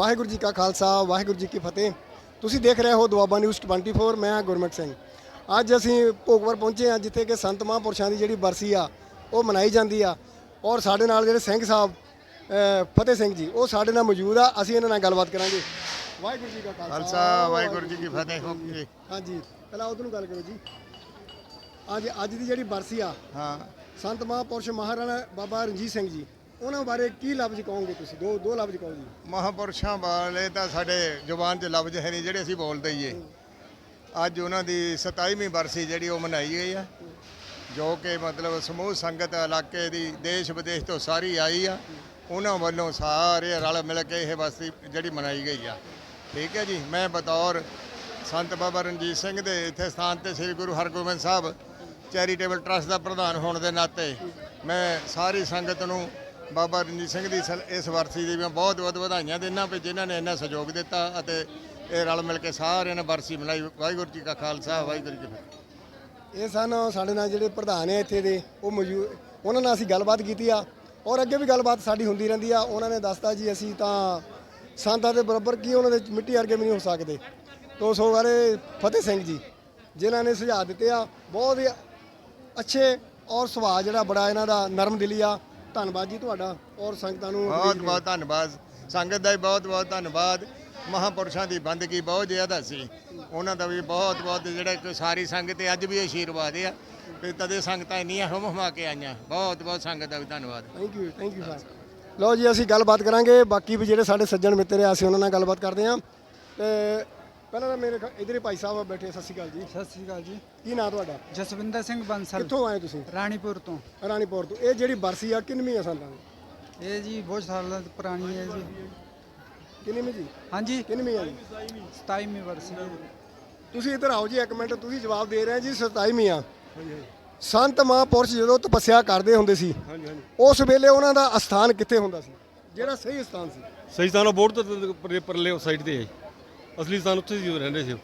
ਵਾਹਿਗੁਰੂ ਜੀ ਕਾ ਖਾਲਸਾ ਵਾਹਿਗੁਰੂ ਜੀ ਕੀ ਫਤਿਹ। ਤੁਸੀਂ ਦੇਖ ਰਹੇ ਹੋ ਦੁਆਬਾ ਨਿਊਜ਼ 24 ਮੈਂ ਹਾਂ ਗੁਰਮੁਖ ਸਿੰਘ। ਅੱਜ ਅਸੀਂ ਭੋਗਪੁਰ ਪਹੁੰਚੇ ਹਾਂ ਜਿੱਥੇ ਕਿ ਸੰਤ ਮਹਾਂਪੁਰਸ਼ਾਂ ਦੀ ਜਿਹੜੀ ਬਰਸੀ ਆ ਉਹ ਮਨਾਈ ਜਾਂਦੀ ਆ। ਔਰ ਸਾਡੇ ਨਾਲ ਜਿਹੜੇ ਸਿੰਘ ਸਾਹਿਬ ਫਤਿਹ ਸਿੰਘ ਜੀ ਉਹ ਸਾਡੇ ਨਾਲ ਮੌਜੂਦ ਆ। ਅਸੀਂ ਇਹਨਾਂ ਨਾਲ ਗੱਲਬਾਤ ਕਰਾਂਗੇ। ਵਾਹਿਗੁਰੂ ਜੀ ਕਾ ਖਾਲਸਾ ਵਾਹਿਗੁਰੂ ਜੀ ਕੀ ਫਤਿਹ। ਹੋ ਜੀ ਹਾਂਜੀ ਪਹਿਲਾਂ ਨੂੰ ਗੱਲ ਕਰੋ ਜੀ। ਅੱਜ ਅੱਜ ਦੀ ਜਿਹੜੀ ਬਰਸੀ ਆ ਹਾਂ। ਸੰਤ ਮਹਾਂਪੁਰਸ਼ ਮਹਾਰਾਣਾ ਬਾਬਾ ਰਣਜੀਤ ਸਿੰਘ ਜੀ ਉਹਨਾਂ ਬਾਰੇ ਕੀ ਲਫ਼ਜ਼ ਕਹੋਗੇ ਤੁਸੀਂ? ਦੋ ਦੋ ਲਫ਼ਜ਼ ਕਹੋ ਜੀ। ਮਹਾਪੁਰਸ਼ਾਂ ਵਾਲੇ ਤਾਂ ਸਾਡੇ ਜ਼ੁਬਾਨ 'ਚ ਲਫ਼ਜ਼ ਹੈ ਨਹੀਂ, ਜਿਹੜੇ ਅਸੀਂ ਬੋਲਦੇ ਹੀ ਏ। ਅੱਜ ਉਹਨਾਂ ਦੀ 27ਵੀਂ ਬਰਸੀ ਜਿਹੜੀ ਉਹ ਮਨਾਈ ਗਈ ਆ, ਜੋ ਕਿ ਮਤਲਬ ਸਮੂਹ ਸੰਗਤ ਇਲਾਕੇ ਦੀ ਦੇਸ਼ ਵਿਦੇਸ਼ ਤੋਂ ਸਾਰੀ ਆਈ ਆ। ਉਹਨਾਂ ਵੱਲੋਂ ਸਾਰੇ ਰਲ ਮਿਲ ਕੇ ਇਹ ਬਰਸੀ ਜਿਹੜੀ ਮਨਾਈ ਗਈ ਆ। ਠੀਕ ਹੈ ਜੀ, ਮੈਂ ਬਤੌਰ ਸੰਤ ਬਾਬਾ ਰਣਜੀਤ ਸਿੰਘ ਦੇ ਇੱਥੇ ਸਥਾਨ ਤੇ ਸ੍ਰੀ ਗੁਰੂ ਹਰਗੋਬਿੰਦ ਸਾਹਿਬ ਚੈਰੀਟੇਬਲ ਟਰਸਟ ਦਾ ਪ੍ਰਧਾਨ ਹੋਣ ਦੇ ਨਾਤੇ ਮੈਂ ਸਾਰੀ ਸੰਗਤ ਨੂੰ ਬਾਬਾ ਰਣਜੀਤ ਸਿੰਘ ਦੀ ਸਲ- ਇਸ ਵਰਸੀ ਦੀ ਮੈਂ ਬਹੁਤ ਬਹੁਤ ਵਧਾਈਆਂ ਦਿੰਦਾ ਵੀ ਜਿਨ੍ਹਾਂ ਨੇ ਇੰਨਾ ਸਹਿਯੋਗ ਦਿੱਤਾ ਅਤੇ ਇਹ ਰਲ ਮਿਲ ਕੇ ਸਾਰਿਆਂ ਨੇ ਵਰਸੀ ਮਨਾਈ। ਵਾਹਿਗੁਰੂ ਜੀ ਕਾ ਖਾਲਸਾ, ਵਾਹਿਗੁਰੂ ਜੀ ਕੀ ਫਤਿਹ। ਇਹ ਸਨ ਸਾਡੇ ਨਾਲ ਜਿਹੜੇ ਪ੍ਰਧਾਨ ਆ ਇੱਥੇ ਦੇ, ਉਹ ਮੌਜੂਦ ਉਹਨਾਂ ਨਾਲ ਅਸੀਂ ਗੱਲਬਾਤ ਕੀਤੀ ਆ ਔਰ ਅੱਗੇ ਵੀ ਗੱਲਬਾਤ ਸਾਡੀ ਹੁੰਦੀ ਰਹਿੰਦੀ ਆ। ਉਹਨਾਂ ਨੇ ਦੱਸਤਾ ਜੀ, ਅਸੀਂ ਤਾਂ ਸੰਤਾਂ ਦੇ ਬਰਾਬਰ ਕੀ ਉਹਨਾਂ ਦੇ ਮਿੱਟੀ ਵਰਗੇ ਵੀ ਨਹੀਂ ਹੋ ਸਕਦੇ। ਤੋ ਸੋ ਵਾਲੇ ਫਤਿਹ ਸਿੰਘ ਜੀ, ਜਿਨ੍ਹਾਂ ਨੇ ਸੁਝਾਅ ਦਿੱਤੇ ਆ। ਬਹੁਤ ਹੀ ਅੱਛੇ ਔਰ ਸੁਭਾਅ ਜਿਹੜਾ ਬੜਾ ਇਹਨਾਂ ਦਾ ਨਰਮ ਦਿਲੀ ਆ। ਧੰਨਵਾਦ ਜੀ ਤੁਹਾਡਾ ਔਰ ਸੰਗਤਾਂ ਨੂੰ ਬਹੁਤ ਬਹੁਤ ਧੰਨਵਾਦ। ਸੰਗਤ ਦਾ ਵੀ ਬਹੁਤ ਬਹੁਤ ਧੰਨਵਾਦ। ਮਹਾਪੁਰਸ਼ਾਂ ਦੀ ਬੰਦਗੀ ਬਹੁਤ ਜ਼ਿਆਦਾ ਸੀ ਉਹਨਾਂ ਦਾ ਵੀ ਬਹੁਤ ਬਹੁਤ ਜਿਹੜਾ ਕਿ ਸਾਰੀ ਸੰਗਤ ਤੇ ਅੱਜ ਵੀ ਆਸ਼ੀਰਵਾਦ ਆ। ਤੇ ਤਦੇ ਸੰਗਤਾਂ ਇੰਨੀਆਂ ਹਮ ਹਮਾ ਕੇ ਆਈਆਂ। ਬਹੁਤ ਬਹੁਤ ਸੰਗਤ ਦਾ ਵੀ ਧੰਨਵਾਦ। Thank you thank you sir ਲਓ ਜੀ ਅਸੀਂ ਗੱਲਬਾਤ ਕਰਾਂਗੇ। ਬਾਕੀ ਵੀ ਜਿਹੜੇ ਸਾਡੇ ਸੱਜਣ ਮਿੱਤਰ ਆ ਅਸੀਂ ਉਹਨਾਂ ਨਾਲ ਗੱਲਬਾਤ ਕਰਦੇ ਹਾਂ। ਤੇ ਪਹਿਲਾਂ ਤਾਂ ਮੇਰੇ ਖ- ਇੱਧਰ ਹੀ ਭਾਈ ਸਾਹਿਬ ਬੈਠੇ ਸਤਿ ਸ਼੍ਰੀ ਅਕਾਲ ਜੀ। ਸਤਿ ਸ੍ਰੀ ਅਕਾਲ ਜੀ। ਕੀ ਨਾਂ ਤੁਹਾਡਾ? ਜਸਵਿੰਦਰ ਸਿੰਘ ਬੰਸਲ। ਕਿੱਥੋਂ ਆਏ ਤੁਸੀਂ? ਰਾਣੀਪੁਰ ਤੋਂ। ਰਾਣੀਪੁਰ ਤੋਂ। ਇਹ ਜਿਹੜੀ ਬਰਸੀ ਆ ਕਿੰਨਵੀਂ ਆ ਸਾਲਾਂ ਦੀ? ਇਹ ਜੀ ਬਹੁਤ ਸਾਲਾਂ ਤੋਂ ਪੁਰਾਣੀ ਹੈ ਜੀ। ਕਿੰਨਵੀਂ ਜੀ? ਹਾਂਜੀ। ਕਿੰਨਵੀਂ ਆ ਜੀ? 27ਵੀਂ ਵਰਸੀ ਹੈ ਤੁਸੀਂ ਇੱਧਰ ਆਓ ਜੀ ਇੱਕ ਮਿੰਟ ਤੁਸੀਂ ਜਵਾਬ ਦੇ ਰਹੇ ਆ ਜੀ 27ਵੀਂ ਆ। ਸੰਤ ਮਹਾਂਪੁਰਸ਼ ਜਦੋਂ ਤਪੱਸਿਆ ਕਰਦੇ ਹੁੰਦੇ ਸੀ ਉਸ ਵੇਲੇ ਉਹਨਾਂ ਦਾ ਅਸਥਾਨ ਕਿੱਥੇ ਹੁੰਦਾ ਸੀ? ਜਿਹੜਾ ਸਹੀ ਸਥਾਨ ਸੀ? ਸਹੀ ਸਥਾਨ ਬੋਰਡ ਤੋਂ ਪਰਲੇ- ਪਰਲੇ ਸਾਈਡ ਤੇ ਹੈ। ਅਸਲੀ ਸਥਾਨ ਉੱਥੇ ਹੀ ਰਹਿੰਦੇ ਸੀ।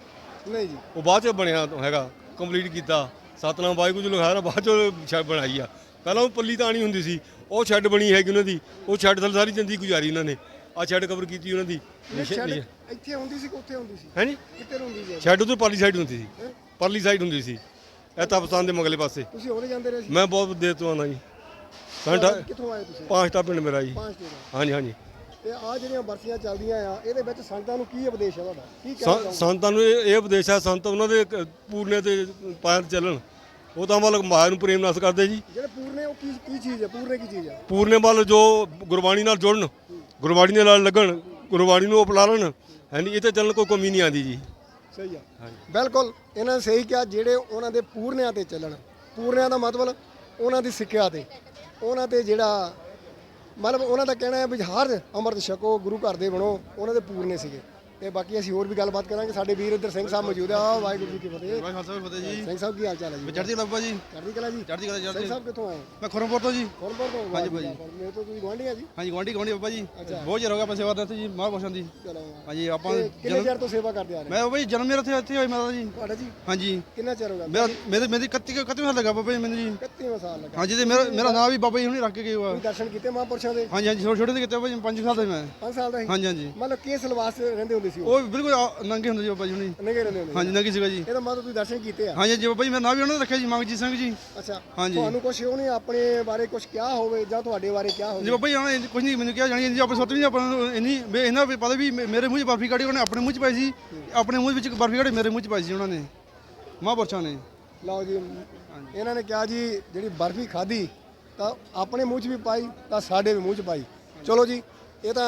ਨਹੀਂ ਜੀ। ਉਹ ਬਾਅਦ ਚ ਬਣਿਆ ਹੈਗਾ ਕੰਪਲੀਟ ਕੀਤਾ। ਸਤਨਾਮ ਵਾਹਿਗੁਰੂ ਜੀ ਲਿਖਾਇਆ ਨਾ ਬਾਅਦ ਚ ਛੱਡ ਬਣਾਈ ਆ। ਪਹਿਲਾਂ ਉਹ ਪੱਲੀ ਤਾਣੀ ਹੁੰਦੀ ਸੀ ਉਹ ਛੱਡ ਬਣੀ ਹੈਗੀ ਉਹਨਾਂ ਦੀ। ਉਹ ਛੱਡ ਥੱਲੇ ਸਾਰੀ ਜ਼ਿੰਦਗੀ ਗੁਜ਼ਾਰੀ ਉਹਨਾਂ ਨੇ। ਆ ਛੱਡ ਕਵਰ ਕੀਤੀ ਉਹਨਾਂ ਦੀ। ਸ਼ੈੱਡ ਇੱਥੇ ਹੁੰਦੀ ਸੀ ਕਿ ਉੱਥੇ ਹੁੰਦੀ ਸੀ? ਹੈ ਜੀ ਕਿੱਥੇ ਹੁੰਦੀ ਸੀ ਛੱਡ ਉਧਰ ਪਰਲੀ ਸਾਈਡ ਹੁੰਦੀ ਸੀ। ਪਰਲੀ ਸਾਈਡ ਹੁੰਦੀ ਸੀ। ਇਹ ਤਾਪਸਤਾਨ ਦੇ ਮਗਲੇ ਪਾਸੇ। ਤੁਸੀਂ ਉਹਦੇ ਜਾਂਦੇ ਰਹੇ ਸੀ? ਮੈਂ ਬਹੁਤ ਦੇਰ ਤੋਂ ਆਉਂਦਾ ਜੀ। ਕਿੱਥੋਂ ਆਏ ਤੁਸੀਂ? ਪਾਂਚਟਾ ਪਿੰਡ ਮੇਰਾ ਜੀ। ਹਾਂਜੀ ਹਾਂਜੀ। ਤੇ ਆ ਜਿਹੜੀਆਂ ਬਰਸੀਆਂ ਚੱਲਦੀਆਂ ਆ ਇਹਦੇ ਵਿੱਚ ਸੰਗਤਾਂ ਨੂੰ ਕੀ ਉਪਦੇਸ਼ ਹੈ ਤੁਹਾਡਾ? ਕੀ ਕਹਿਣਾ ਸੰ- ਚਾਹੋਗੇ? ਸੰਤਾਂ ਨੂੰ ਇਹ ਇਹ ਉਪਦੇਸ਼ ਹੈ ਸੰਤ ਉਹਨਾਂ ਦੇ ਕ- ਪੂਰਨੇ ਤੇ ਪਾਇਰ ਚੱਲਣ। ਉਹ ਤਾਂ ਵੱਲ ਮਾਇਆ ਨੂੰ ਪ੍ਰੇਮ ਨਾਸ ਕਰਦੇ ਜੀ। ਜਿਹੜੇ ਪੂਰਨੇ ਉਹ ਕੀ ਕੀ ਚੀਜ਼ ਹੈ ਪੂਰਨੇ ਕੀ ਚੀਜ਼ ਹੈ ਪੂਰਨੇ ਵੱਲ ਜੋ ਗੁਰਬਾਣੀ ਨਾਲ ਜੁੜਨ ਗੁਰਬਾਣੀ ਦੇ ਨਾਲ ਲੱਗਣ ਗੁਰਬਾਣੀ ਨੂੰ ਅਪਣਾ ਲੈਣ ਹਾਂਜੀ ਇਹ ਤੇ ਚੱਲਣ ਕੋਈ ਕਮੀ ਨਹੀਂ ਆਉਂਦੀ ਜੀ। ਸਹੀ ਆ। ਬਿਲਕੁਲ ਇਹਨਾਂ ਨੇ ਸਹੀ ਕਿਹਾ ਜਿਹੜੇ ਉਹਨਾਂ ਦੇ ਪੂਰਨਿਆਂ ਤੇ ਚੱਲਣ। ਪੂਰਨਿਆਂ ਦਾ ਮਤਲਬ ਉਹਨਾਂ ਦੀ ਸਿੱਖਿਆ ਤੇ। ਉਹਨਾਂ ਤੇ ਜਿਹੜਾ ਮਤਲਬ ਉਹਨਾਂ ਦਾ ਕਹਿਣਾ ਹੈ ਵੀ ਹਰ ਅੰਮ੍ਰਿਤ ਛਕੋ, ਗੁਰੂ ਘਰ ਦੇ ਬਣੋ, ਉਹਨਾਂ ਦੇ ਪੂਰਨੇ ਸੀਗੇ। ਤੇ ਬਾਕੀ ਅਸੀਂ ਹੋਰ ਵੀ ਗੱਲਬਾਤ ਕਰਾਂਗੇ। ਸਾਡੇ ਵੀਰ ਇੱਧਰ ਸਿੰਘ ਸਾਹਿਬ ਮੌਜੂਦ ਆ। ਵਾਹਿਗੁਰੂ ਜੀ ਕੀ ਫਤਿਹ। ਵਾਹਿ ਖਾਲਸਾ ਵਾਹਿ ਫਤਿਹ ਜੀ। ਸਿੰਘ ਸਾਹਿਬ ਕੀ ਹਾਲ ਚਾਲ ਹੈ ਜੀ? ਚੜ੍ਹਦੀ ਕਲਾ ਬਾਬਾ ਜੀ। ਚੜ੍ਹਦੀ ਕਲਾ ਜੀ? ਚੜ੍ਹਦੀ ਕਲਾ ਸਿੰਘ ਚੜ੍ਹਦੀ ਸਾਹਿਬ ਕਿੱਥੋਂ ਆਏ? ਮੈਂ ਖੁਰਮਪੁਰ ਤੋਂ ਜੀ। ਕੋਲਪੁਰ ਤੋਂ? ਹਾਂਜੀ। ਵਾਹ। ਮੇਰੇ ਤੋਂ ਤੁਸੀਂ ਗੁਆਂਢੀ ਆ ਜੀ? ਹਾਂਜੀ ਗਵਾਂਢੀ ਗਵਾਂਢੀ ਬਾਬਾ ਜੀ। ਅੱਛਾ। ਬਹੁਤ ਚਿਰ ਹੋ ਗਿਆ ਆਪਾਂ ਸੇਵਾ ਕਰਦੇ ਜੀ ਮਹਾਂਪੁਰਸ਼ਾਂ ਦੀ। ਚਲੋ। ਹਾਂਜੀ ਆਪਾਂ ਤੇ ਕਿੰਨੇ ਜਨਮ ਚਿਰ ਤੋਂ ਸੇਵਾ ਕਰਦੇ ਆ ਰਹੇ? ਮੈਂ ਬਾਬਾ ਜੀ ਜਨਮ ਮੇਰਾ ਇੱਥੇ ਇੱਥੇ ਹੋਇਆ ਮੇਰਾ ਜੀ। ਤੁਹਾਡਾ ਜੀ? ਹਾਂਜੀ। ਕਿੰਨਾ ਚਿਰ ਹੋ ਗਿਆ? ਮੇਰਾ ਮੇਰੇ ਮੇਰੀ 31 31 ਸਾਲ ਲੱਗਾ ਬਾਬਾ ਜੀ ਮੈਨੂੰ ਜੀ। 31ਵਾਂ ਸਾਲ ਲੱਗਾ ਹਾਂਜੀ ਤੇ ਮੇਰਾ ਮੇਰਾ ਨਾਮ ਵੀ ਬਾਬਾ ਜੀ ਹੁਣੀ ਰੱਖ ਕੇ ਗਏ ਹੋਆ। ਤੁਸੀਂ ਦਰਸ਼ਨ ਕੀਤੇ ਮਹਾਂਪੁਰਸ਼ਾਂ ਦੇ? ਹਾਂਜੀ ਹਾਂਜੀ ਛੋਟੇ ਛੋਟੇ ਦੇ ਕਿਤੇ ਬਾਬਾ ਜੀ 5 ਸਾਲ ਦਾ ਸੀ ਮੈਂ। 5 ਸਾਲ ਦਾ ਸੀ ਹਾਂਜੀ ਹਾਂਜੀ। ਮਤਲਬ ਕਿਸ ਲਿਬਾਸ 'ਚ ਰਹਿੰਦੇ ਹੁੰਦੇ ਸੀ ਉਹ? ਉਹ ਬਿਲਕੁਲ ਆ- ਨੰਗੇ ਹੁੰਦੇ ਜੀ ਬਾਬਾ ਜੀ ਹੁਣੀ। ਨੰਗੇ ਰਹਿੰਦੇ ਹੁੰਦੇ ਹਾਂਜੀ ਨੰਗੇ ਸੀਗਾ ਜੀ। ਇਹਦਾ ਮਤਲਬ ਤੁਸੀਂ ਦਰਸ਼ਨ ਕੀਤੇ ਆ? ਹਾਂਜੀ ਹਾਂਜੀ ਬਾਬਾ ਜੀ ਮੇਰਾ ਨਾਮ ਵੀ ਉਹਨਾਂ ਨੇ ਰੱਖਿਆ ਜੀ ਮੰਗਜੀਤ ਸਿੰਘ ਜੀ। ਅੱਛਾ ਹਾਂਜੀ। ਤੁਹਾਨੂੰ ਕੁਝ ਉਹਨੇ ਆਪਣੇ ਬਾਰੇ ਕੁਝ ਕਿਹਾ ਹੋਵੇ ਜਾਂ ਤੁਹਾਡੇ ਬਾਰੇ ਕਿਹਾ ਜੀ ਹੋਵੇ ਬਾਬਾ ਜੀ ਉਹਨਾਂ ਨੇ ਕੁਝ ਨਹੀਂ ਮੈਨੂੰ ਕਿਹਾ ਜਾਣੀ ਜੀ ਆਪਣੇ ਸੱਤਵੀਂ ਆਪਾਂ ਨੂੰ ਇੰਨੀ ਵੀ ਇਹਨਾਂ ਵੀ ਪਤਾ ਵੀ ਮੇ- ਮੇਰੇ ਮੂੰਹ 'ਚ ਬਰਫੀ ਕੱਢੀ ਉਹਨੇ ਆਪਣੇ ਮੂੰਹ 'ਚ ਪਾਈ ਸੀ ਆਪਣੇ ਮੂੰਹ ਵਿੱਚ ਬਰਫੀ ਕੱਢੀ ਮੇਰੇ ਮੂੰਹ 'ਚ ਪਾਈ ਸੀ ਉਹਨਾਂ ਨੇ ਮਹਾਂਪੁਰਸ਼ਾਂ ਨੇ। ਲਓ ਜੀ ਇਹਨਾਂ ਨੇ ਕਿਹਾ ਜੀ ਜਿਹੜੀ ਬਰਫੀ ਖਾਧੀ ਤਾਂ ਆਪਣੇ ਮੂੰਹ 'ਚ ਵੀ ਪਾਈ ਤਾਂ ਸਾਡੇ ਵੀ ਮੂੰਹ 'ਚ ਪਾਈ। ਚਲੋ ਜੀ ਇਹ ਤਾਂ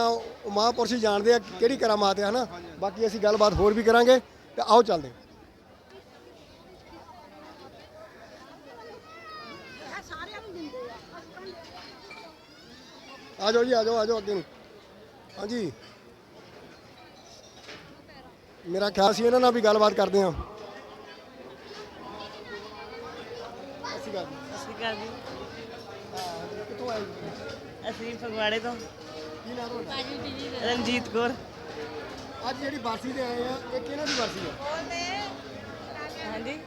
ਮਹਾਂਪੁਰਸ਼ ਹੀ ਜਾਣਦੇ ਆ ਕਿਹੜੀ ਕਰਾਮਾਤ ਹੈ ਹਨਾ? ਬਾਕੀ ਅਸੀਂ ਗੱਲਬਾਤ ਹੋਰ ਵੀ ਕਰਾਂਗੇ ਤੇ ਆਓ ਚੱਲਦੇ ਆ ਜਾਓ ਜੀ ਆ ਜਾਓ ਆ ਜਾਓ ਅੱਗੇ ਨੂੰ। ਹਾਂਜੀ। ਮੇਰਾ ਖਿਆਲ ਸੀ ਇਹਨਾਂ ਨਾਲ ਵੀ ਗੱਲਬਾਤ ਕਰਦੇ ਹਾਂ। ਅਸੀਂ ਗੱਲ ਅਕਾਲ ਜੀ। ਕਿੱਥੋਂ ਆਏ? ਅਸੀਂ ਫਗਵਾੜੇ ਤੋਂ। ਕੀ ਨਾਮ ਤੁਹਾਡਾ ਰਣਜੀਤ ਕੌਰ। ਅੱਜ ਜਿਹੜੀ ਬਰਸੀ ਤੇ ਆਏ ਆ ਇਹ ਕਿਹਨਾਂ ਦੀ ਬਰਸੀ ਆ? ਹਾਂਜੀ।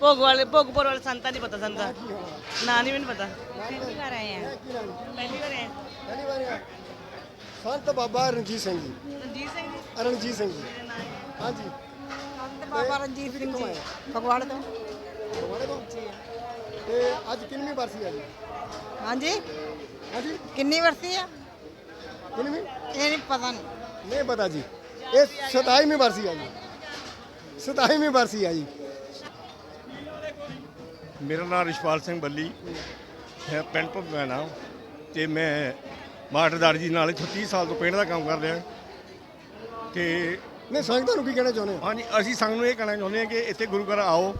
ਭੋਗ ਵਾਲੇ ਭੋਗਪੁਰ ਵਾਲੇ ਸੰਤਾਂ ਦੀ ਪਤਾ ਸੰਤਾਂ। ਕੀ ਹੋਣਾ ਨਾਂ ਨਹੀਂ ਮੈਨੂੰ ਪਤਾ। ਪਹਿਲੀ ਵਾਰ ਆਏ ਇਹ ਕੀ ਨਾਮ ਪਹਿਲੀ ਵਾਰ ਆਏ ਪਹਿਲੀ ਵਾਰ ਆ। ਸੰਤ ਬਾਬਾ ਰਣਜੀਤ ਸਿੰਘ ਜੀ। ਰਣਜੀਤ ਸਿੰਘ ਜੀ। ਰਣਜੀਤ ਸਿੰਘ ਜੀ। ਹਾਂਜੀ। ਬਾਬਾ ਰਣਜੀਤ ਸਿੰਘ ਜੀ। ਫਗਵਾੜੇ ਤੋਂ। ਤੁਹਾਡੇ ਤੋਂ? ਤੇ ਅੱਜ ਕਿੰਨਵੀਂ ਬਰਸੀ ਹੈ ਜੀ? ਹਾਂਜੀ। ਹਾਂਜੀ। ਕਿੰਨੀ ਵਰਸੀ ਆ? ਕਿੰਨਵੀਂ ਇਹ ਨਹੀਂ ਪਤਾ ਨਹੀਂ। ਨਹੀਂ ਪਤਾ ਜੀ। ਇਹ 27ਵੀਂ ਬਰਸੀ ਹੈ ਜੀ। 27ਵੀਂ ਬਰਸੀ ਹੈ ਜੀ। ਮੇਰਾ ਨਾਮ ਰਿਸ਼ਪਾਲ ਸਿੰਘ ਬੱਲੀ। ਹੈ ਪਿੰਡ ਭਗਵਾਨਾ ਤੇ ਮੈਂ ਮਾਟਰਦਾਰ ਜੀ ਨਾਲ ਇੱਥੋਂ 30 ਸਾਲ ਤੋਂ ਪਿੰਡ ਦਾ ਕੰਮ ਕਰ ਰਿਹਾ। ਤੇ ਨਹੀਂ ਸੰਗਤਾਂ ਨੂੰ ਕੀ ਕਹਿਣਾ ਚਾਹੁੰਦੇ ਹੋ? ਹਾਂਜੀ ਅਸੀਂ ਸੰਗ ਨੂੰ ਇਹ ਕਹਿਣਾ ਚਾਹੁੰਦੇ ਹਾਂ ਕਿ ਇੱਥੇ ਗੁਰੂ ਘਰ ਆਓ।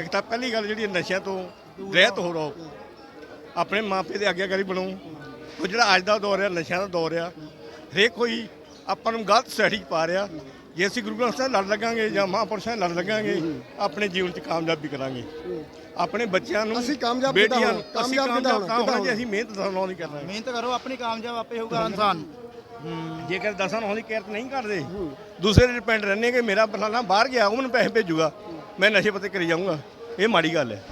ਇੱਕ ਤਾਂ ਪਹਿਲੀ ਗੱਲ ਜਿਹੜੀ ਹੈ ਨਸ਼ਿਆਂ ਤੋਂ ਰਹਿਤ ਹੋ ਰਹੋ। ਆਪਣੇ ਮਾਪੇ ਦੇ ਆਗਿਆਕਾਰੀ ਬਣੋ। ਉਹ ਜਿਹੜਾ ਅੱਜ ਦਾ ਦੌਰ ਹੈ ਨਸ਼ਿਆਂ ਦਾ ਦੌਰ ਆ ਹਰੇਕ ਕੋਈ ਆਪਾਂ ਨੂੰ ਗਲਤ ਸਟ੍ਰੈਟਜੀ ਪਾ ਰਿਹਾ। ਜੇ ਅਸੀਂ ਗੁਰੂ ਗ੍ਰੰਥ ਸਾਹਿਬ ਲੜ ਲੱਗਾਂਗੇ ਜਾਂ ਮਹਾਂਪੁਰਸ਼ਾਂ ਨਾਲ ਲੜ ਲੱਗਾਂਗੇ ਆਪਣੇ ਜੀਵਨ 'ਚ ਕਾਮਯਾਬੀ ਕਰਾਂਗੇ। ਆਪਣੇ ਬੱਚਿਆਂ ਨੂੰ ਅਸੀਂ ਕਾਮਯਾਬ ਬੇਟੀਆਂ ਹੋਣਾ? ਨੂੰ ਕਾਮਯਾਬ ਤਾਂ ਹੋਣਾ? ਹੋਣਾ ਜੇ ਅਸੀਂ ਮਿਹਨਤ ਨਾਲ ਨਹੀਂ ਕਰਨਾ। ਮਿਹਨਤ ਕਰੋ ਆਪਣੀ ਕਾਮਯਾਬ ਆਪੇ ਹੋਊਗਾ ਇਨਸਾਨ। ਜੇਕਰ ਦਸਾਂ ਨੂੰ ਦੀ ਕਿਰਤ ਨਹੀਂ ਕਰਦੇ ਦੂਸਰੇ ਦੇ ਡਿਪੈਂਡ ਰਹਿੰਦੇ ਕਿ ਮੇਰਾ ਫਲਾਣਾ ਬਾਹਰ ਗਿਆ ਉਹ ਮੈਨੂੰ ਪੈਸੇ ਭੇਜੂਗਾ। ਮੈਂ ਨਸ਼ੇ ਪੱਤੇ ਕਰੀ ਜਾਊਂਗਾ। ਇਹ ਮਾੜੀ ਗੱਲ ਹੈ।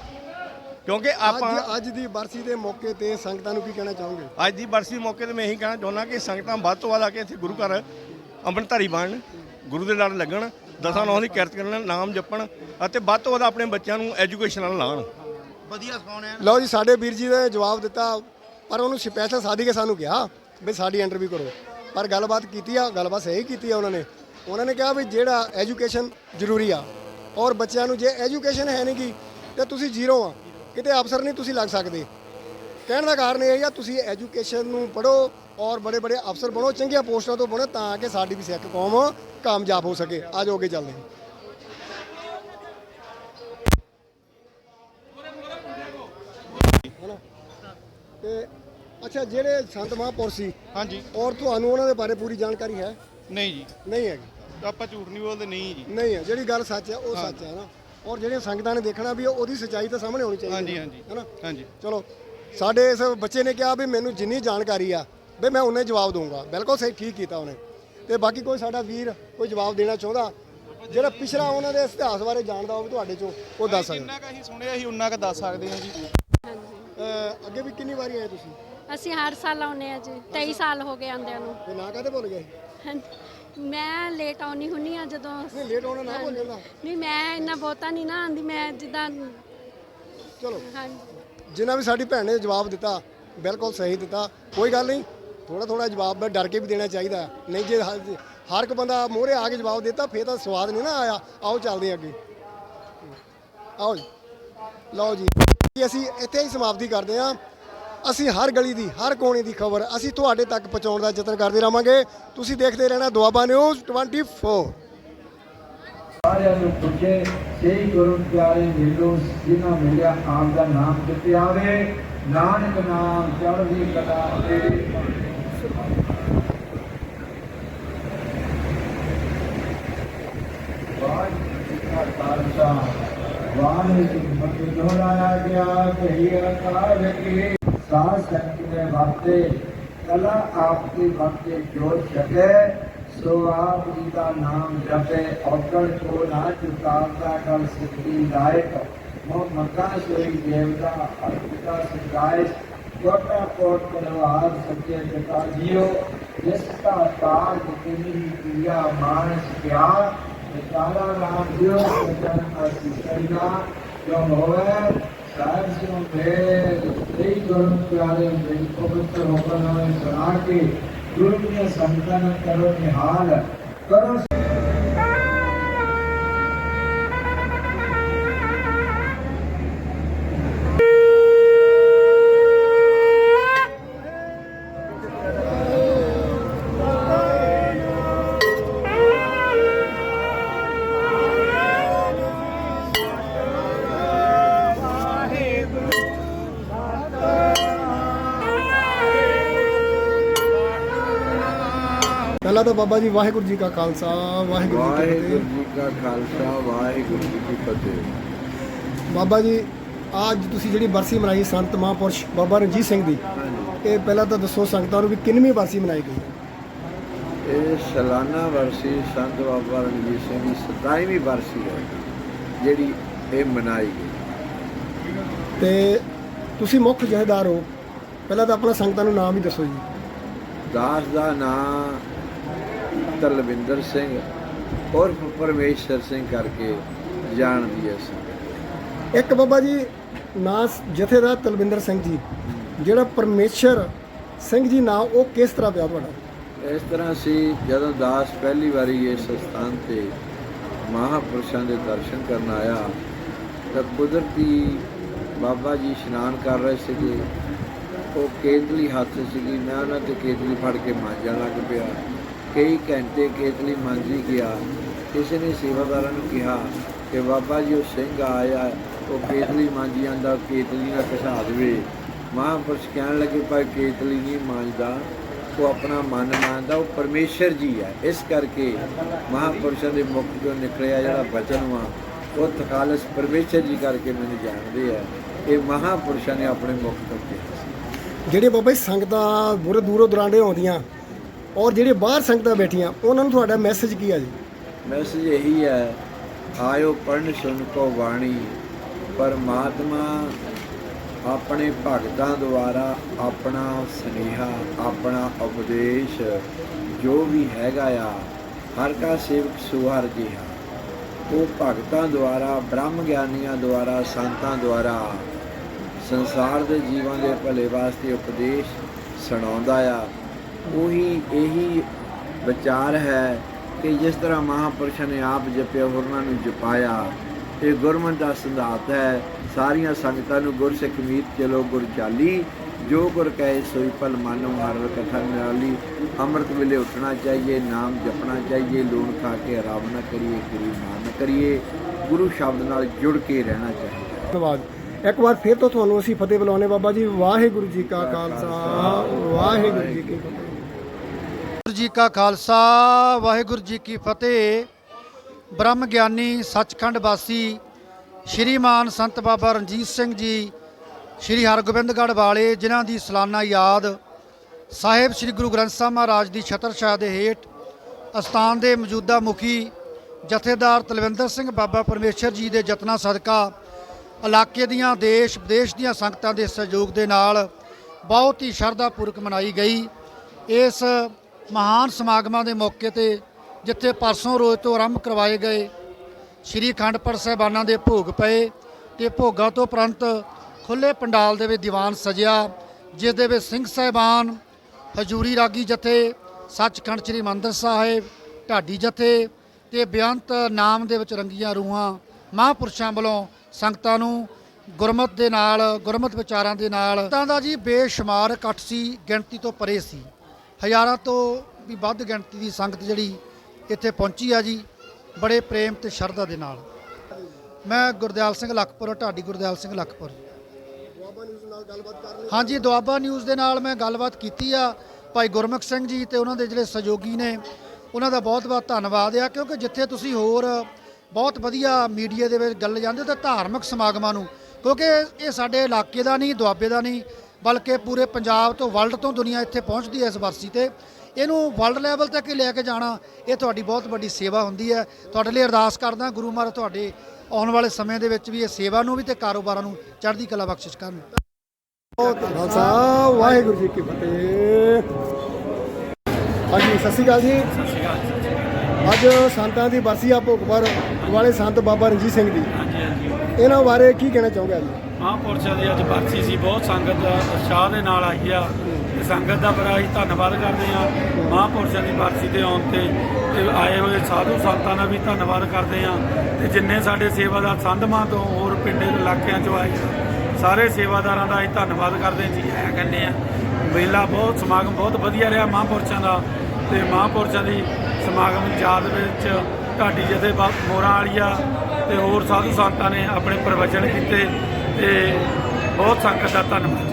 ਕਿਉਂਕਿ ਆਪਾਂ ਅੱਜ ਅੱਜ ਦੀ ਬਰਸੀ ਦੇ ਮੌਕੇ ਤੇ ਸੰਗਤਾਂ ਨੂੰ ਕੀ ਕਹਿਣਾ ਚਾਹੋਗੇ? ਅੱਜ ਦੀ ਬਰਸੀ ਮੌਕੇ ਤੇ ਮੈਂ ਇਹੀ ਕਹਿਣਾ ਚਾਹੁੰਦਾ ਕਿ ਸੰਗਤਾਂ ਵੱਧ ਤੋਂ ਵੱਧ ਆ ਕੇ ਇੱਥੇ ਗੁਰੂ ਘਰ ਅੰਮ੍ਰਿਤਧਾਰੀ ਬਣਨ ਗੁਰੂ ਦੇ ਨਾਲ ਲੱਗਣ ਦਸਾਂ ਨੌਂ ਦੀ ਕਿਰਤ ਕਰਨ ਨਾਮ ਜਪਣ ਅਤੇ ਵੱਧ ਤੋਂ ਵੱਧ ਆਪਣੇ ਬੱਚਿਆਂ ਨੂੰ ਐਜੂਕੇਸ਼ਨ ਨਾਲ ਲਾਉਣ। ਵਧੀਆ ਸਿਖਾਉਣੇ ਲਓ ਜੀ ਸਾਡੇ ਵੀਰ ਜੀ ਨੇ ਜਵਾਬ ਦਿੱਤਾ ਪਰ ਉਹਨੂੰ ਸਪੈਸ਼ਲ ਸਾਦੀ ਕੇ ਸਾਨੂੰ ਕਿਹਾ ਵੀ ਸਾਡੀ ਇੰਟਰਵਿਊ ਕਰੋ। ਪਰ ਗੱਲਬਾਤ ਕੀਤੀ ਆ ਗੱਲਬਾਤ ਸਹੀ ਕੀਤੀ ਆ ਉਹਨਾਂ ਨੇ। ਉਹਨਾਂ ਨੇ ਕਿਹਾ ਵੀ ਜਿਹੜਾ ਐਜੂਕੇਸ਼ਨ ਜ਼ਰੂਰੀ ਆ ਔਰ ਬੱਚਿਆਂ ਨੂੰ ਜੇ ਐਜੂਕੇਸ਼ਨ ਹੈ ਨਹੀਂ ਗੀ ਤੇ ਤੁਸੀਂ ਜ਼ੀਰੋ ਆ। ਕਿਤੇ ਅਫਸਰ ਨਹੀਂ ਤੁਸੀਂ ਲੱਗ ਸਕਦੇ। ਕਹਿਣ ਦਾ ਕਾਰਨ ਇਹ ਆ ਤੁਸੀਂ ਐਜੂਕੇਸ਼ਨ ਨੂੰ ਪੜੋ ਔਰ ਬੜੇ ਬੜੇ ਅਫਸਰ ਬਣੋ ਚੰਗੀਆਂ ਪੋਸਟਾਂ ਤੋਂ ਬਣੋ ਤਾਂ ਕਿ ਸਾਡੀ ਵੀ ਸਿੱਖ ਕੌਮ ਕਾਮਯਾਬ ਹੋ ਸਕੇ। ਆ ਜਾਓ ਅੱਗੇ ਚੱਲਦੇ ਹਾਂ। ਤੇ ਅੱਛਾ ਜਿਹੜੇ ਸੰਤ ਮਹਾਂਪੁਰਸ਼ ਸੀ ਹਾਂਜੀ। ਔਰ ਤੁਹਾਨੂੰ ਉਹਨਾਂ ਦੇ ਬਾਰੇ ਪੂਰੀ ਜਾਣਕਾਰੀ ਹੈ? ਨਹੀਂ ਜੀ। ਨਹੀਂ ਹੈਗੀ। ਆਪਾਂ ਝੂਠ ਨਹੀਂ ਬੋਲਦੇ ਨਹੀਂ ਜੀ। ਨਹੀਂ ਹੈ। ਜਿਹੜੀ ਗੱਲ ਸੱਚ ਹੈ ਉਹ ਸੱਚ ਹੈ ਨਾ। ਔਰ ਜਿਹੜੀਆਂ ਸੰਗਤਾਂ ਨੇ ਦੇਖਣਾ ਵੀ ਉਹਦੀ ਸੱਚਾਈ ਤਾਂ ਸਾਹਮਣੇ ਹੋਣੀ ਚਾਹੀਦੀ ਹਾਂਜੀ, ਹੈ ਹਾਂਜੀ। ਹੈਨਾ? ਹਾਂਜੀ। ਚਲੋ ਸਾਡੇ ਇਸ ਬੱਚੇ ਨੇ ਕਿਹਾ ਵੀ ਮੈਨੂੰ ਜਿੰਨੀ ਜਾਣਕਾਰੀ ਆ ਵੀ ਮੈਂ ਉਹਨੇ ਜਵਾਬ ਦਊਂਗਾ। ਬਿਲਕੁਲ ਸਹੀ ਠੀਕ ਕੀਤਾ ਉਹਨੇ। ਤੇ ਬਾਕੀ ਕੋਈ ਸਾਡਾ ਵੀਰ ਕੋਈ ਜਵਾਬ ਦੇਣਾ ਚਾਹੁੰਦਾ ਜਿਹੜਾ ਪਿਛਲਾ ਉਹਨਾਂ ਦੇ ਇਤਿਹਾਸ ਬਾਰੇ ਜਾਣਦਾ ਹੋਵੇ ਤੁਹਾਡੇ ਚੋਂ ਉਹ ਦੱਸ ਸਕਦਾ। ਜਿੰਨਾ ਕ ਅਸੀਂ ਸੁਣਿਆ ਸੀ ਉਨਾ ਕ ਦੱਸ ਸਕਦੇ ਹਾਂ ਜੀ। ਅਹ ਅੱਗੇ ਵੀ ਕਿੰਨੀ ਵਾਰੀ ਆਏ ਤੁਸੀਂ? ਅਸੀਂ ਹਰ ਸਾਲ ਆਉਂਦੇ ਆ ਜੀ 23 ਸਾਲ ਹੋ ਗਏ ਆਂਦਿਆਂ ਨੂੰ। ਤੇ ਨਾ ਕਾਹਦੇ ਭੁੱਲ ਗਏ? ਮੈਂ ਲੇਟ ਆਉਣੀ ਹੁੰਨੀ ਆ ਜਦੋਂ ਨਹੀਂ ਲੇਟ ਹੋਣਾ ਨਾ ਭੁੱਲ ਜਾਂਦਾ ਨਹੀਂ ਮੈਂ ਇੰਨਾ ਬਹੁਤਾ ਨਹੀਂ ਨਾ ਆਂਦੀ ਮੈਂ ਜਿੱਦਾਂ ਚਲੋ। ਹਾਂਜੀ। ਜਿਨ੍ਹਾਂ ਵੀ ਸਾਡੀ ਭੈਣ ਨੇ ਜਵਾਬ ਦਿੱਤਾ ਬਿਲਕੁਲ ਸਹੀ ਦਿੱਤਾ ਕੋਈ ਗੱਲ ਨਹੀਂ ਥੋੜਾ ਥੋੜਾ ਜਵਾਬ ਡਰ ਕੇ ਵੀ ਦੇਣਾ ਚਾਹੀਦਾ। ਨਹੀਂ ਜੇ ਹਰ ਹਰ ਇੱਕ ਬੰਦਾ ਮੋਹਰੇ ਆ ਕੇ ਜਵਾਬ ਦਿੱਤਾ ਫੇਰ ਤਾਂ ਸਵਾਦ ਨਹੀਂ ਨਾ ਆਇਆ। ਆਓ ਚੱਲਦੇ ਹਾਂ ਅੱਗੇ। ਆਓ ਜੀ। ਲਓ ਜੀ ਜੀ, ਅਸੀਂ ਇੱਥੇ ਹੀ ਸਮਾਪਤੀ ਕਰਦੇ ਹਾਂ। ਅਸੀਂ ਹਰ ਗਲੀ ਦੀ, ਹਰ ਕੋਨੇ ਦੀ ਖਬਰ ਅਸੀਂ ਤੁਹਾਡੇ ਤੱਕ ਪਹੁੰਚਾਉਣ ਦਾ ਯਤਨ ਕਰਦੇ ਰਹਾਂਗੇ ਤੁਸੀਂ ਦੇਖਦੇ ਰਹਿਣਾ ਦੁਆਬਾ ਨਿਊਜ਼ 24 ਸਾਰਿਆਂ ਨੂੰ ਪੁੱਛੇ ਸਹੀ ਗੁਰੂ ਪਿਆਰੇ ਮਿਲੋ ਜਿਨ੍ਹਾਂ ਮਿਲਿਆ ਆਪ ਦਾ ਨਾਮ ਕਿਤੇ ਆਵੇ, ਨਾਨਕ ਨਾਮ ਚੜ੍ਹਦੀ ਕਲਾ ਤੇਰੇ ਵਾਹਿਗੁਰੂ ਜੀ ਕਾ ਦੁਹਰਾਇਆ ਗਿਆ ਕਹੀ ਅਕਾਲ ਕੀ ਸਾਧ ਸੰਗਤ ਦੇ ਵਾਸਤੇ ਕਲਾ ਆਪ ਦੀ ਵਕਤੇ ਜੋ ਸਕੇ ਸੋ ਆਪ ਜੀ ਦਾ ਨਾਮ ਜਪੇ ਔਕੜ ਕੋ ਨਾ ਚੁਕਾਵਦਾ ਕਲ ਸਿੱਧੀ ਲਾਇਕ ਮੋ ਮੱਕਾ ਸੋਈ ਦੇਵਤਾ ਅਰਪਿਤਾ ਸਿਕਾਇ ਕੋਟਾ ਕੋਟ ਪਰਵਾਰ ਸੱਚੇ ਪਿਤਾ ਜੀਓ ਜਿਸ ਦਾ ਤਾਜ ਕਿਨੀ ਕੀਆ ਮਾਨਸ ਪਿਆਰ ਵਿਚਾਰਾ ਨਾਮ ਦਿਓ ਸਜਨ ਅਸੀ ਸਰੀਨਾ ਜੋ ਹੋਵੇ ਸਾਹਿਬ ਸਿਉ ਦੇ ਸਹੀ ਗੁਰੂ ਪਿਆਰੇ ਦੇ ਪਵਿੱਤਰ ਹੋਕਰ ਨਾਲ ਸੁਣਾ ਕੇ ਪਹਿਲਾਂ ਤਾਂ ਬਾਬਾ ਜੀ ਵਾਹਿਗੁਰੂ ਜੀ ਕਾ ਖਾਲਸਾ ਵਾਹਿਗੁਰੂ ਜੀ ਕੀ ਵਾਹਿਗੁਰੂ ਫਤਿਹ ਜੀ ਕਾ ਖਾਲਸਾ ਵਾਹਿਗੁਰੂ ਜੀ ਕੀ ਫਤਿਹ। ਬਾਬਾ ਜੀ ਅੱਜ ਤੁਸੀਂ ਜਿਹੜੀ ਬਰਸੀ ਮਨਾਈ ਸੰਤ ਮਹਾਂਪੁਰਸ਼ ਬਾਬਾ ਰਣਜੀਤ ਸਿੰਘ ਦੀ ਇਹ ਪਹਿਲਾਂ ਤਾਂ ਦੱਸੋ ਸੰਗਤਾਂ ਨੂੰ ਵੀ ਕਿੰਨਵੀਂ ਬਰਸੀ ਮਨਾਈ ਗਈ? ਇਹ ਸਾਲਾਨਾ ਵਰਸੀ ਸੰਤ ਬਾਬਾ ਰਣਜੀਤ ਸਿੰਘ ਦੀ 27ਵੀਂ ਵਰਸੀ ਹੈ ਜਿਹੜੀ ਇਹ ਮਨਾਈ ਗਈ। ਤੇ ਤੁਸੀਂ ਮੁੱਖ ਜਹੇਦਾਰ ਹੋ। ਪਹਿਲਾਂ ਤਾਂ ਆਪਣਾ ਸੰਗਤਾਂ ਨੂੰ ਨਾਮ ਹੀ ਦੱਸੋ ਜੀ। ਦਾਸ ਦਾ ਤਲਵਿੰਦਰ ਸਿੰਘ ਉਰਫ ਪਰਮੇਸ਼ਰ ਸਿੰਘ ਕਰਕੇ ਜਾਣਦੀ ਹੈ ਸੰਗਤ ਇੱਕ ਬਾਬਾ ਜੀ ਨਾਂ ਸ- ਜਥੇਦਾਰ ਤਲਵਿੰਦਰ ਸਿੰਘ ਜੀ ਜਿਹੜਾ ਪਰਮੇਸ਼ਰ ਸਿੰਘ ਜੀ ਨਾਂ ਉਹ ਕਿਸ ਤਰ੍ਹਾਂ ਪਿਆ ਤੁਹਾਡਾ? ਇਸ ਤਰ੍ਹਾਂ ਸੀ ਜਦੋਂ ਦਾਸ ਪਹਿਲੀ ਵਾਰੀ ਇਸ ਸਥਾਨ ਤੇ ਮਹਾਪੁਰਸ਼ਾਂ ਦੇ ਦਰਸ਼ਨ ਕਰਨ ਆਇਆ ਤਾਂ ਕੁਦਰਤੀ ਬਾਬਾ ਜੀ ਇਸ਼ਨਾਨ ਕਰ ਰਹੇ ਸੀਗੇ। ਉਹ ਕੇਤਲੀ ਹੱਥ ਸੀਗੀ ਮੈਂ ਉਹਨਾਂ ਤੇ ਕੇਤਲੀ ਫੜ ਕੇ ਮਾਂਜਣ ਲੱਗ ਪਿਆ। ਕਈ ਘੰਟੇ ਕੇਤਲੀ ਮਾਂਜੀ ਗਿਆ ਕਿਸੇ ਨੇ ਸੇਵਾਦਾਰਾਂ ਨੂੰ ਕਿਹਾ ਕਿ ਬਾਬਾ ਜੀ, ਉਹ ਸਿੰਘ ਆਇਆ, ਉਹ ਕੇਤਲੀ ਮਾਂਜੀ ਜਾਂਦਾ ਕੇਤਲੀ ਨਾਲ ਘਸਾ ਦੇਵੇ। ਮਹਾਂਪੁਰਸ਼ ਕਹਿਣ ਲੱਗੇ ਪਰ ਕੇਤਲੀ ਨਹੀਂ ਮਾਂਜਦਾ। ਉਹ ਆਪਣਾ ਮਨ ਮੰਨਦਾ, ਉਹ ਪਰਮੇਸ਼ਰ ਜੀ ਹੈ। ਇਸ ਕਰਕੇ ਮਹਾਪੁਰਸ਼ਾਂ ਦੇ ਮੁਖ ਤੋਂ ਨਿਕਲਿਆ ਜਿਹੜਾ ਵਚਨ ਵਾ, ਉਹ ਤਖਾਲਸ ਪਰਮੇਸ਼ਰ ਜੀ ਕਰਕੇ ਮੈਨੂੰ ਜਾਣਦੇ ਆ। ਇਹ ਮਹਾਪੁਰਸ਼ਾਂ ਨੇ ਆਪਣੇ ਮੁਖ ਤੋਂ ਕਿਹਾ ਸੀ। ਜਿਹੜੇ ਬਾਬਾ ਜੀ ਸੰਗਤਾਂ ਬੁਰੇ ਦੂਰੋਂ ਦੁਰਾਂਡੇ ਆਉਂਦੀਆਂ ਔਰ ਜਿਹੜੇ ਬਾਹਰ ਸੰਗਤਾਂ ਬੈਠੀਆਂ, ਉਹਨਾਂ ਨੂੰ ਤੁਹਾਡਾ ਮੈਸੇਜ ਕੀ ਆ ਜੀ? ਮੈਸੇਜ ਇਹੀ ਹੈ ਆਇਓ ਪੜਨ ਸੁਣ ਕੋ ਬਾਣੀ। ਪਰਮਾਤਮਾ ਆਪਣੇ ਭਗਤਾਂ ਦੁਆਰਾ ਆਪਣਾ ਸਨੇਹਾ, ਆਪਣਾ ਉਪਦੇਸ਼ ਜੋ ਵੀ ਹੈਗਾ ਆ, ਹਰ ਕਾ ਸੇਵਕ ਸੁਹਰ ਜਿਹਾ ਉਹ ਭਗਤਾਂ ਦੁਆਰਾ, ਬ੍ਰਹਮ ਗਿਆਨੀਆਂ ਦੁਆਰਾ, ਸੰਤਾਂ ਦੁਆਰਾ ਸੰਸਾਰ ਦੇ ਜੀਵਾਂ ਦੇ ਭਲੇ ਵਾਸਤੇ ਉਪਦੇਸ਼ ਸੁਣਾਉਂਦਾ ਆ। ਉਹੀ ਇਹੀ ਵਿਚਾਰ ਹੈ ਕਿ ਜਿਸ ਤਰ੍ਹਾਂ ਮਹਾਪੁਰਸ਼ਾਂ ਨੇ ਆਪ ਜਪਿਆ, ਹੋਰਨਾਂ ਨੂੰ ਜਪਾਇਆ, ਇਹ ਗੁਰਮਤਿ ਦਾ ਸਿਧਾਂਤ ਹੈ। ਸਾਰੀਆਂ ਸੰਗਤਾਂ ਨੂੰ ਗੁਰਸਿੱਖ ਮੀਤ ਚਲੋ ਗੁਰ ਚਾਲੀ, ਜੋ ਗੁਰ ਕਹੇ ਸੋਈ ਭਲ ਮਾਨੋ ਹਰ ਕਥਾ ਨਿਰਾਲੀ। ਅੰਮ੍ਰਿਤ ਵੇਲੇ ਉੱਠਣਾ ਚਾਹੀਏ, ਨਾਮ ਜਪਣਾ ਚਾਹੀਏ, ਲੂਣ ਖਾ ਕੇ ਆਰਾਮ ਨਾ ਕਰੀਏ, ਗਰੀ ਨਾ ਕਰੀਏ, ਗੁਰੂ ਸ਼ਬਦ ਨਾਲ ਜੁੜ ਕੇ ਰਹਿਣਾ ਚਾਹੀਦਾ। ਧੰਨਵਾਦ। ਇੱਕ ਵਾਰ ਫਿਰ ਤੋਂ ਤੁਹਾਨੂੰ ਅਸੀਂ ਫਤਿਹ ਬੁਲਾਉਣੇ ਬਾਬਾ ਜੀ, ਵਾਹਿਗੁਰੂ ਜੀ ਕਾ ਖਾਲਸਾ, ਵਾਹਿਗੁਰੂ ਜੀ ਕੀ ਫਤਿਹ। ਜੀ ਕਾ ਖਾਲਸਾ, ਵਾਹਿਗੁਰੂ ਜੀ ਕੀ ਫਤਿਹ। ਬ੍ਰਹਮ ਗਿਆਨੀ, ਸੱਚਖੰਡ ਵਾਸੀ, ਸ਼੍ਰੀਮਾਨ ਸੰਤ ਬਾਬਾ ਰਣਜੀਤ ਸਿੰਘ ਜੀ, ਸ਼੍ਰੀ ਹਰਗੋਬਿੰਦਗੜ੍ਹ ਵਾਲੇ, ਜਿਨ੍ਹਾਂ ਦੀ ਸਾਲਾਨਾ ਯਾਦ। ਸਾਹਿਬ ਸ੍ਰੀ ਗੁਰੂ ਗ੍ਰੰਥ ਸਾਹਿਬ ਮਹਾਰਾਜ ਦੀ ਛਤਰਛਾਇਆ ਦੇ ਹੇਠ ਅਸਥਾਨ ਦੇ ਮੌਜੂਦਾ ਮੁਖੀ ਜਥੇਦਾਰ ਤਲਵਿੰਦਰ ਸਿੰਘ ਬਾਬਾ ਪਰਮੇਸ਼ਰ ਜੀ ਦੇ ਯਤਨਾਂ ਸਦਕਾ ਇਲਾਕੇ ਦੀਆਂ, ਦੇਸ਼ ਵਿਦੇਸ਼ ਦੀਆਂ ਸੰਗਤਾਂ ਦੇ ਸਹਿਯੋਗ ਦੇ ਨਾਲ ਬਹੁਤ ਹੀ ਸ਼ਰਧਾਪੂਰਵਕ ਮਨਾਈ ਗਈ। ਇਸ ਮਹਾਨ ਸਮਾਗਮਾਂ ਦੇ ਮੌਕੇ ਤੇ ਜਿੱਥੇ ਪਰਸੋਂ ਰੋਜ਼ ਤੋਂ ਆਰੰਭ ਕਰਵਾਏ ਗਏ ਸ਼੍ਰੀ ਅਖੰਡ ਪਾਠ ਸਾਹਿਬਾਨਾਂ ਦੇ ਭੋਗ ਪਏ ਤੇ ਭੋਗਾਂ ਤੋਂ ਉਪਰੰਤ ਖੁੱਲੇ ਪੰਡਾਲ ਦੇ ਵਿੱਚ ਦੀਵਾਨ ਸਜਿਆ, ਜਿਸ ਦੇ ਵਿੱਚ ਸਿੰਘ ਸਾਹਿਬਾਨ, ਹਜੂਰੀ ਰਾਗੀ ਜਥੇ, ਸੱਚਖੰਡ ਸ੍ਰੀ ਮੰਦਰ ਸਾਹਿਬ, ਢਾਡੀ ਜਥੇ ਤੇ ਬੇਅੰਤ ਨਾਮ ਦੇ ਵਿੱਚ ਰੰਗੀਆਂ ਰੂਹਾਂ ਮਹਾਂਪੁਰਸ਼ਾਂ ਵੱਲੋਂ ਸੰਗਤਾਂ ਨੂੰ ਗੁਰਮਤ ਦੇ ਨਾਲ, ਗੁਰਮਤ ਵਿਚਾਰਾਂ ਦੇ ਨਾਲ। ਤਾਂ ਦਾ ਜੀ ਬੇਸ਼ੁਮਾਰ ਇਕੱਠ ਸੀ, ਗਿਣਤੀ ਤੋਂ ਪਰੇ ਸੀ। ਹਜ਼ਾਰਾਂ ਤੋਂ ਵੀ ਵੱਧ ਗਿਣਤੀ ਦੀ ਸੰਗਤ ਜਿਹੜੀ ਇੱਥੇ ਪਹੁੰਚੀ ਆ ਜੀ, ਬੜੇ ਪ੍ਰੇਮ ਤੇ ਸ਼ਰਧਾ ਦੇ ਨਾਲ। ਮੈਂ ਗੁਰਦਿਆਲ ਸਿੰਘ ਲਖਪੁਰ, ਢਾਡੀ ਗੁਰਦਿਆਲ ਸਿੰਘ ਲਖਪੁਰ। ਹਾਂਜੀ, ਦੁਆਬਾ ਨਿਊਜ਼ ਦੇ ਨਾਲ ਮੈਂ ਗੱਲਬਾਤ ਕੀਤੀ ਆ ਭਾਈ ਗੁਰਮੁਖ ਸਿੰਘ ਜੀ ਤੇ ਉਹਨਾਂ ਦੇ ਜਿਹੜੇ ਸਹਿਯੋਗੀ ਨੇ, ਉਹਨਾਂ ਦਾ ਬਹੁਤ-ਬਹੁਤ ਧੰਨਵਾਦ ਆ, ਕਿਉਂਕਿ ਜਿੱਥੇ ਤੁਸੀਂ ਹੋਰ ਬਹੁਤ ਵਧੀਆ ਮੀਡੀਆ ਦੇ ਵਿੱਚ ਗੱਲ ਜਾਂਦੇ ਤਾਂ ਧਾਰਮਿਕ ਸਮਾਗਮਾਂ ਨੂੰ, ਕਿਉਂਕਿ ਇਹ ਸਾਡੇ ਇਲਾਕੇ ਦਾ ਨਹੀਂ, ਦੁਆਬੇ ਦਾ ਨਹੀਂ ਬਲਕਿ ਪੂਰੇ ਪੰਜਾਬ ਤੋਂ ਵਰਲਡ ਤੋਂ ਦੁਨੀਆ ਇੱਥੇ ਪਹੁੰਚਦੀ ਹੈ ਇਸ ਵਰਸੀ ਤੇ। ਇਹਨੂੰ ਵਰਲਡ ਲੈਵਲ ਤੱਕ ਲੈ ਕੇ ਜਾਣਾ, ਇਹ ਤੁਹਾਡੀ ਬਹੁਤ ਵੱਡੀ ਸੇਵਾ ਹੁੰਦੀ ਹੈ। ਤੁਹਾਡੇ ਲਈ ਅਰਦਾਸ ਕਰਦਾ, ਗੁਰੂ ਮਹਾਰਾਜ ਤੁਹਾਡੇ ਆਉਣ ਵਾਲੇ ਸਮੇਂ ਦੇ ਵਿੱਚ ਵੀ ਇਹ ਸੇਵਾ ਨੂੰ ਵੀ ਤੇ ਕਾਰੋਬਾਰਾਂ ਨੂੰ ਚੜ੍ਹਦੀ ਕਲਾ ਬਖਸ਼ਿਸ਼ ਕਰਨ। ਖਾਲਸਾ ਵਾਹਿਗੁਰੂ ਜੀ ਕੀ ਫਤਿਹ। ਹਾਂਜੀ, ਸਤਿ ਸ਼੍ਰੀ ਅਕਾਲ ਜੀ। ਅੱਜ ਸੰਤਾਂ ਦੀ ਬਰਸੀ ਆ ਭੋਗਪੁਰ ਵਾਲੇ ਸੰਤ ਬਾਬਾ ਰਣਜੀਤ ਸਿੰਘ ਦੀ ਇਹਨਾਂ ਬਾਰੇ ਕੀ ਕਹਿਣਾ ਚਾਹੋਗੇ ਜੀ ਮਹਾਂਪੁਰਸ਼ਾਂ ਦੀ ਅੱਜ ਬਰਸੀ ਸੀ, ਬਹੁਤ ਸੰਗਤ ਉਤਸ਼ਾਹ ਦੇ ਨਾਲ ਆਈ ਆ ਤੇ ਸੰਗਤ ਦਾ ਬੜਾ ਹੀ ਧੰਨਵਾਦ ਕਰਦੇ ਆ ਮਹਾਂਪੁਰਸ਼ਾਂ ਦੀ ਬਰਸੀ ਤੇ ਆਉਣ ਤੇ ਤੇ ਆਏ ਹੋਏ ਸਾਧੂ ਸੰਤਾਂ ਦਾ ਵੀ ਧੰਨਵਾਦ ਕਰਦੇ ਆ ਤੇ ਜਿੰਨੇ ਸਾਡੇ ਸੇਵਾਦਾਰ ਸੰਧਮਾਂ ਤੋਂ ਹੋਰ ਪਿੰਡੇ ਦੇ ਇਲਾਕਿਆਂ ਚੋਂ ਆਏ ਸਾਰੇ ਸੇਵਾਦਾਰਾਂ ਦਾ ਅਸੀਂ ਧੰਨਵਾਦ ਕਰਦੇ ਜੀ ਆਇਆ ਕਹਿੰਦੇ ਆ ਮੇਲਾ ਬਹੁਤ ਸਮਾਗਮ ਬਹੁਤ ਵਧੀਆ ਰਿਹਾ ਮਹਾਂਪੁਰਸ਼ਾਂ ਦਾ ਤੇ ਮਹਾਂਪੁਰਸ਼ਾਂ ਦੀ ਸਮਾਗਮ ਯਾਦ ਵਿੱਚ ਢਾਡੀ ਜਥੇ ਬਾ- ਮੋਰਾਂ ਵਾਲੀਆ ਤੇ ਹੋਰ ਸਾਧੂ ਸੰਤਾਂ ਨੇ ਆਪਣੇ ਪ੍ਰਵਚਨ ਕੀਤੇ ਤੇ ਬਹੁਤ ਸੰਗਤ ਦਾ ਧੰਨਵਾਦ।